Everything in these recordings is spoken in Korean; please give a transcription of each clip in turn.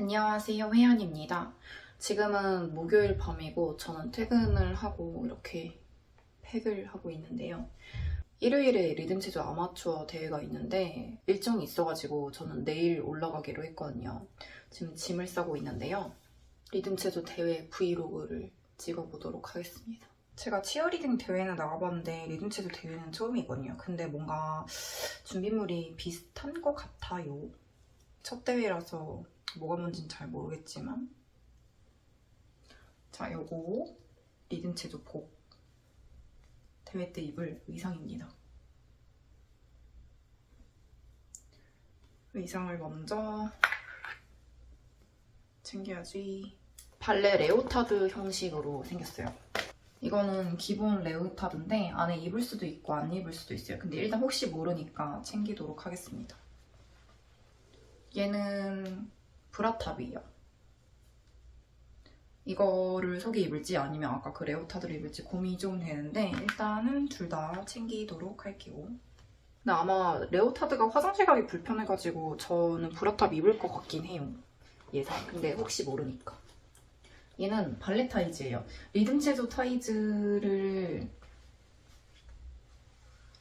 안녕하세요, 혜연입니다. 지금은 목요일 밤이고 저는 퇴근을 하고 이렇게 팩을 하고 있는데요. 일요일에 리듬체조 아마추어 대회가 있는데 일정이 있어가지고 저는 내일 올라가기로 했거든요. 지금 짐을 싸고 있는데요. 리듬체조 대회 브이로그를 찍어보도록 하겠습니다. 제가 치어리딩 대회는 나가봤는데 리듬체조 대회는 처음이거든요. 근데 뭔가 준비물이 비슷한 것 같아요. 첫 대회라서 뭐가 뭔지는 잘 모르겠지만. 자 요거 리듬 체조 복. 대회 때 입을 의상입니다. 의상을 먼저 챙겨야지. 발레 레오타드 형식으로 생겼어요. 이거는 기본 레오타드인데 안에 입을 수도 있고 안 입을 수도 있어요. 근데 일단 혹시 모르니까 챙기도록 하겠습니다. 얘는 브라탑이에요. 이거를 속에 입을지 아니면 아까 그 레오타드를 입을지 고민이 좀 되는데 일단은 둘 다 챙기도록 할게요. 근데 아마 레오타드가 화장실 가기 불편해가지고 저는 브라탑 입을 것 같긴 해요. 예상. 근데 혹시 모르니까. 얘는 발레 타이즈예요. 리듬 체조 타이즈를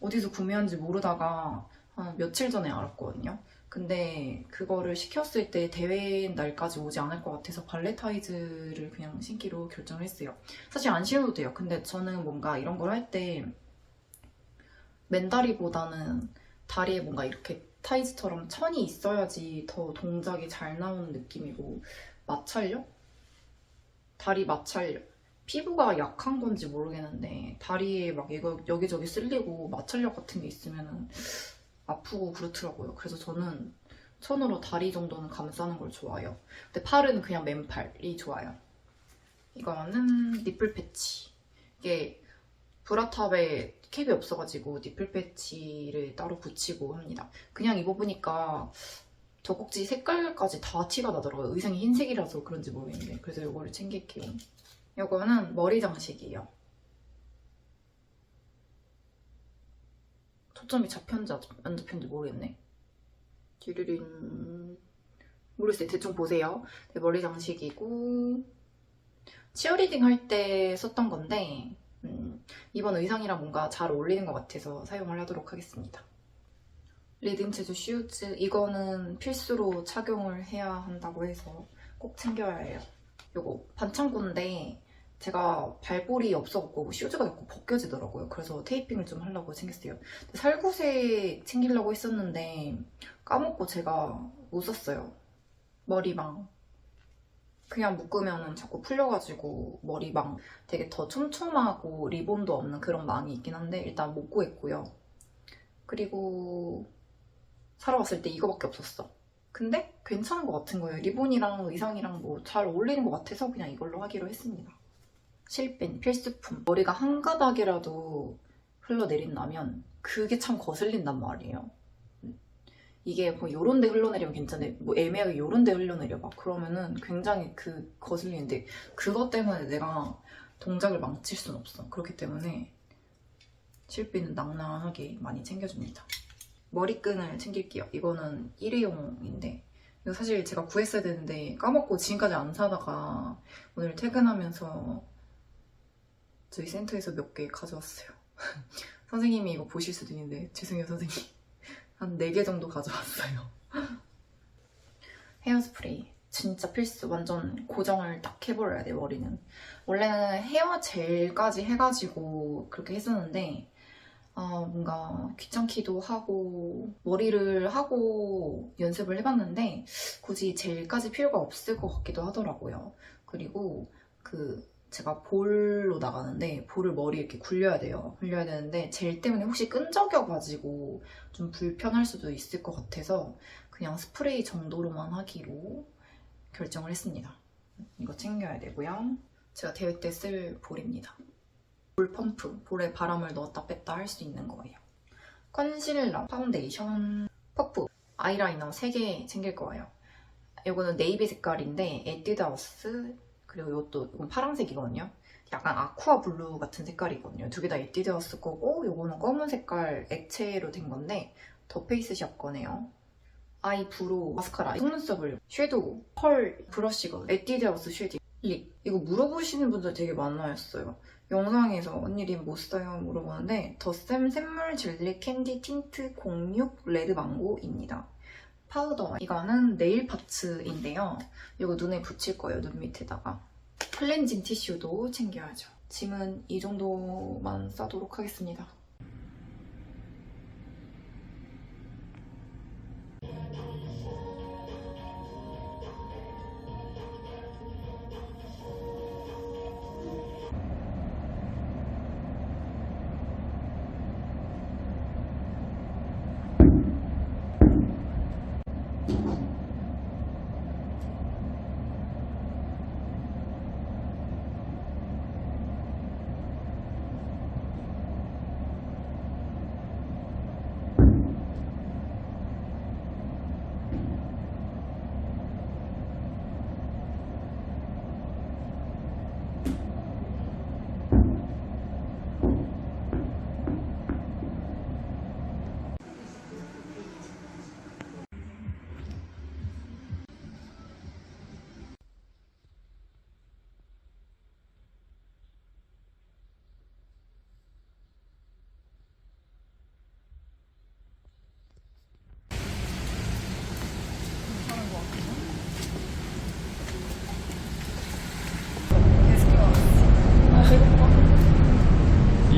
어디서 구매한지 모르다가 한 며칠 전에 알았거든요. 근데 그거를 시켰을 때 대회 날까지 오지 않을 것 같아서 발레 타이즈를 그냥 신기로 결정을 했어요. 사실 안 신어도 돼요. 근데 저는 뭔가 이런 걸 할 때 맨다리보다는 다리에 뭔가 이렇게 타이즈처럼 천이 있어야지 더 동작이 잘 나오는 느낌이고 마찰력? 다리 마찰력. 피부가 약한 건지 모르겠는데 다리에 막 이거 여기저기 쓸리고 마찰력 같은 게 있으면은 아프고 그렇더라고요. 그래서 저는 손으로 다리 정도는 감싸는 걸 좋아해요. 근데 팔은 그냥 맨팔이 좋아요. 이거는 니플 패치. 이게 브라탑에 캡이 없어가지고 니플 패치를 따로 붙이고 합니다. 그냥 입어보니까 젖꼭지 색깔까지 다 티가 나더라고요. 의상이 흰색이라서 그런지 모르겠는데. 그래서 이거를 챙길게요. 이거는 머리 장식이에요. 초점이 잡혔는지 안 잡혔는지 모르겠네. 찌르린 모르겠어요. 대충 보세요. 네, 머리 장식이고 치어리딩 할 때 썼던 건데 음, 이번 의상이랑 뭔가 잘 어울리는 것 같아서 사용을 하도록 하겠습니다. 리듬 체조 슈즈 이거는 필수로 착용을 해야 한다고 해서 꼭 챙겨야 해요. 이거 반창고인데 제가 발볼이 없어갖고 슈즈가 자꾸 벗겨지더라고요. 그래서 테이핑을 좀 하려고 챙겼어요. 살구새 챙기려고 했었는데 까먹고 제가 못 썼어요. 머리망. 그냥 묶으면 자꾸 풀려가지고 머리망 되게 더 촘촘하고 리본도 없는 그런 망이 있긴 한데 일단 못 구했고요. 그리고 사러 갔을 때 이거밖에 없었어. 근데 괜찮은 것 같은 거예요. 리본이랑 의상이랑 뭐 잘 어울리는 것 같아서 그냥 이걸로 하기로 했습니다. 실핀, 필수품. 머리가 한 가닥이라도 흘러내린다면 그게 참 거슬린단 말이에요. 이게 뭐 요런 데 흘러내리면 괜찮은데 뭐 애매하게 요런 데 흘러내려 봐. 그러면은 굉장히 그 거슬리는데 그것 때문에 내가 동작을 망칠 순 없어. 그렇기 때문에 실핀은 낭낭하게 많이 챙겨줍니다. 머리끈을 챙길게요. 이거는 일회용인데 이거 사실 제가 구했어야 되는데 까먹고 지금까지 안 사다가 오늘 퇴근하면서 저희 센터에서 몇 개 가져왔어요. 선생님이 이거 보실 수도 있는데 죄송해요 선생님. 한 4개 정도 가져왔어요. 헤어스프레이 진짜 필수 완전 고정을 딱 해버려야 돼 머리는. 원래는 헤어 젤까지 해가지고 그렇게 했었는데 아, 뭔가 귀찮기도 하고 머리를 하고 연습을 해봤는데 굳이 젤까지 필요가 없을 것 같기도 하더라고요. 그리고 그 제가 볼로 나가는데 볼을 머리 이렇게 굴려야 돼요. 굴려야 되는데 젤 때문에 혹시 끈적여가지고 좀 불편할 수도 있을 것 같아서 그냥 스프레이 정도로만 하기로 결정을 했습니다. 이거 챙겨야 되고요. 제가 대회 때 쓸 볼입니다. 볼 펌프, 볼에 바람을 넣었다 뺐다 할 수 있는 거예요. 컨실러, 파운데이션, 퍼프, 아이라이너 3개 챙길 거예요. 이거는 네이비 색깔인데 에뛰드하우스 그리고 이것도 이건 파란색이거든요. 약간 아쿠아 블루 같은 색깔이거든요. 두 개 다 에뛰드하우스 거고 이거는 검은 색깔 액체로 된 건데 더 페이스샵 거네요. 아이 브로우 마스카라. 속눈썹을 섀도우 펄 브러쉬가 에뛰드하우스 쉐딩 립. 이거 물어보시는 분들 되게 많아였어요. 영상에서 언니 립 뭐 써요? 물어보는데 더샘 샘물 젤리 캔디 틴트 06 레드 망고입니다 파우더. 이거는 네일 파츠인데요. 이거 눈에 붙일 거예요 눈 밑에다가. 클렌징 티슈도 챙겨야죠. 짐은 이 정도만 싸도록 하겠습니다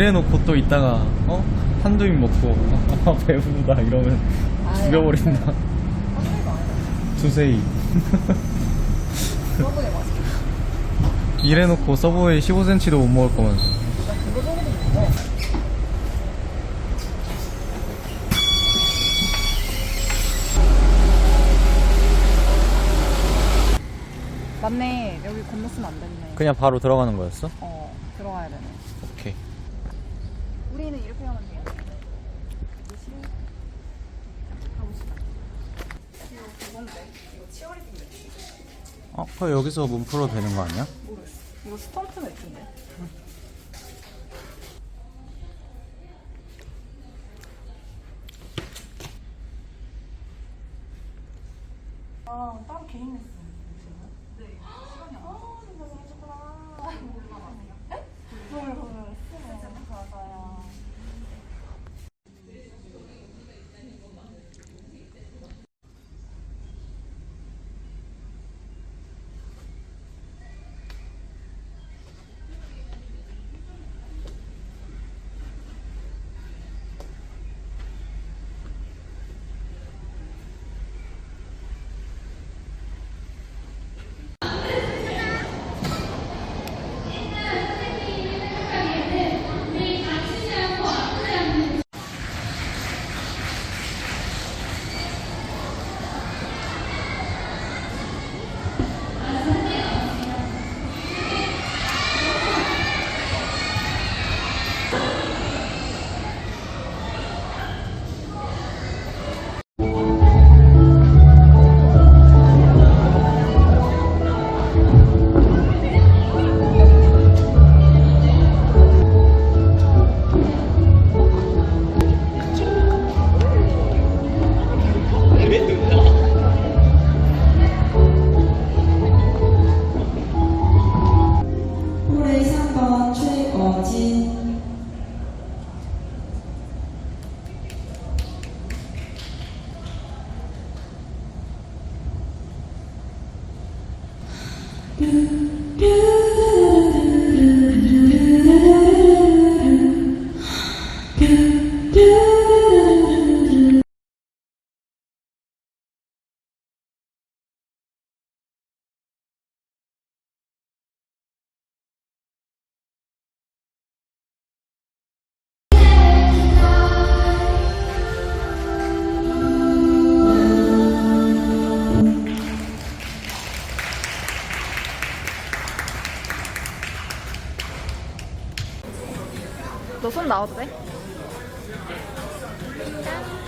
이래놓고 또 이따가 어? 한두 입 먹고 아 배부르다 이러면 죽여버린다. 두세 입 서브웨이 맛있겠다. 이래놓고 서브웨이 15cm도 못 먹을 거면서 그거 정도 먹어. 맞네. 여기 건너으면 안 됐네. 그냥 바로 들어가는 거였어? 어 들어가야 되네 우리는 이렇게 하면 돼요 무시 가보시다 이거 그건데 이거 치어리딩 매트 어? 그럼 여기서 문 풀어도 되는 거 아니야? 모르겠어 이거 스턴트 매트인데 너 손 나와도 돼? 짠.